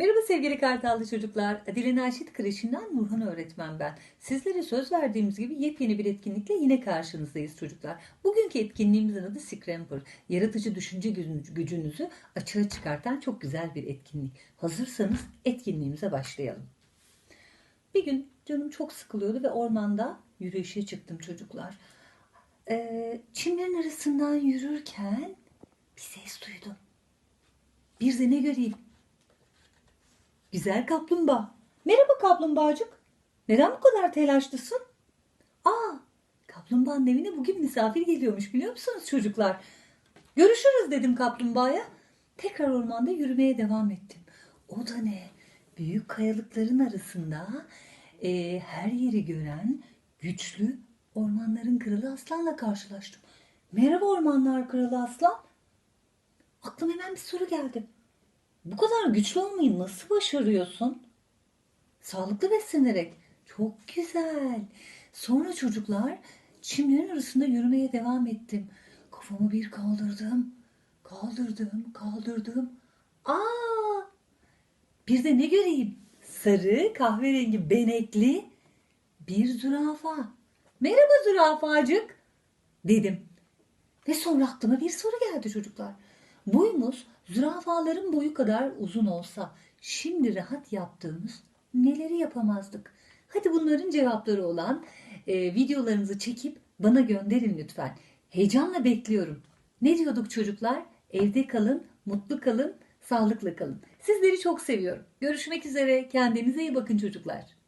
Merhaba sevgili Kartallı çocuklar. Adile Naşit Kreşi'nden Nurhan öğretmen ben. Sizlere söz verdiğimiz gibi yepyeni bir etkinlikle yine karşınızdayız çocuklar. Bugünkü etkinliğimizin adı Scramper. Yaratıcı düşünce gücünüzü- açığa çıkartan çok güzel bir etkinlik. Hazırsanız etkinliğimize başlayalım. Bir gün canım çok sıkılıyordu ve ormanda yürüyüşe çıktım çocuklar. Ee, çimlerin arasından yürürken bir ses duydum. Bir de ne göreyim? Güzel kaplumbağa. Merhaba kaplumbağacık. Neden bu kadar telaşlısın? Aa, kaplumbağanın evine bugün misafir geliyormuş biliyor musunuz çocuklar? Görüşürüz dedim kaplumbağaya. Tekrar ormanda yürümeye devam ettim. O da ne? Büyük kayalıkların arasında e, her yeri gören güçlü ormanların kralı aslanla karşılaştım. Merhaba ormanlar kralı aslan. Aklıma hemen bir soru geldi. Bu kadar güçlü olmayı nasıl başarıyorsun? Sağlıklı beslenerek. Çok güzel. Sonra çocuklar çimlerin arasında yürümeye devam ettim. Kafamı bir kaldırdım. Kaldırdım, kaldırdım. Aa! Bir de ne göreyim? Sarı, kahverengi, benekli bir zürafa. Merhaba zürafacık dedim. Ve sonra aklıma bir soru geldi çocuklar. Boyumuz zürafaların boyu kadar uzun olsa şimdi rahat yaptığımız neleri yapamazdık? Hadi bunların cevapları olan e, videolarınızı çekip bana gönderin lütfen. Heyecanla bekliyorum. Ne diyorduk çocuklar? Evde kalın, mutlu kalın, sağlıklı kalın. Sizleri çok seviyorum. Görüşmek üzere. Kendinize iyi bakın çocuklar.